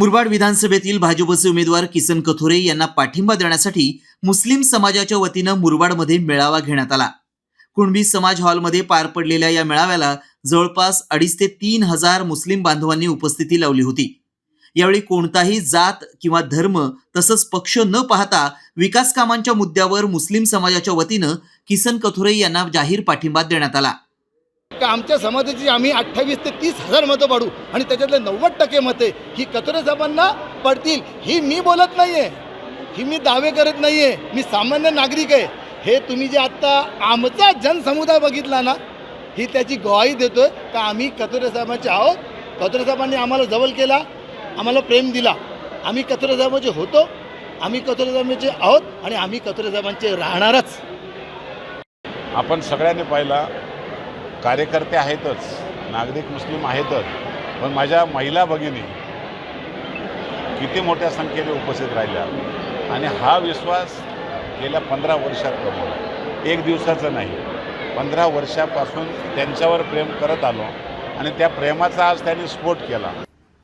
मुरबाड विधानसभेतील भाजपचे उमेदवार किसन कथोरे यांना पाठिंबा देण्यासाठी मुस्लिम समाजाच्या वतीनं मुरबाडमध्ये मेळावा घेण्यात आला. कुणबी समाज हॉलमध्ये पार पडलेल्या या मेळाव्याला जवळपास अडीच ते तीन हजार मुस्लिम बांधवांनी उपस्थिती लावली होती. यावेळी कोणताही जात किंवा धर्म तसंच पक्ष न पाहता विकास कामांच्या मुद्द्यावर मुस्लिम समाजाच्या वतीनं किसन कथोरे यांना जाहीर पाठिंबा देण्यात आला. का आमच्या समाजाची आम्ही अठ्ठावीस ते तीस हजार मतं पाडू? आणि त्याच्यातले नव्वद टक्के मते ही कचोरे साहेबांना पडतील. ही मी बोलत नाही आहे ही मी दावे करत नाही आहे मी सामान्य नागरिक आहे. हे तुम्ही जे आत्ता आमचा जनसमुदाय बघितला ना ही त्याची ग्वाही देतोय का आम्ही कचोरे साहेबांचे आहोत? कचोरे साहेबांनी आम्हाला जवळ केला आम्हाला प्रेम दिला. आम्ही कचोरे साहेबांचे होतो आम्ही कचोरे साहेबांचे आहोत आणि आम्ही कचोरे साहेबांचे राहणारच. आपण सगळ्यांनी पाहिला कार्यकर्ते आहेतच नागरिक मुस्लिम आहेतच पण माझ्या महिला भगिनी किती मोठ्या संख्येने उपस्थित राहिल्या. आणि हा विश्वास गेल्या पंधरा वर्षात कमवला. एक दिवसाचं नाही पंधरा वर्षापासून त्यांच्यावर प्रेम करत आलो आणि त्या प्रेमाचा आज त्यांनी स्फोट केला.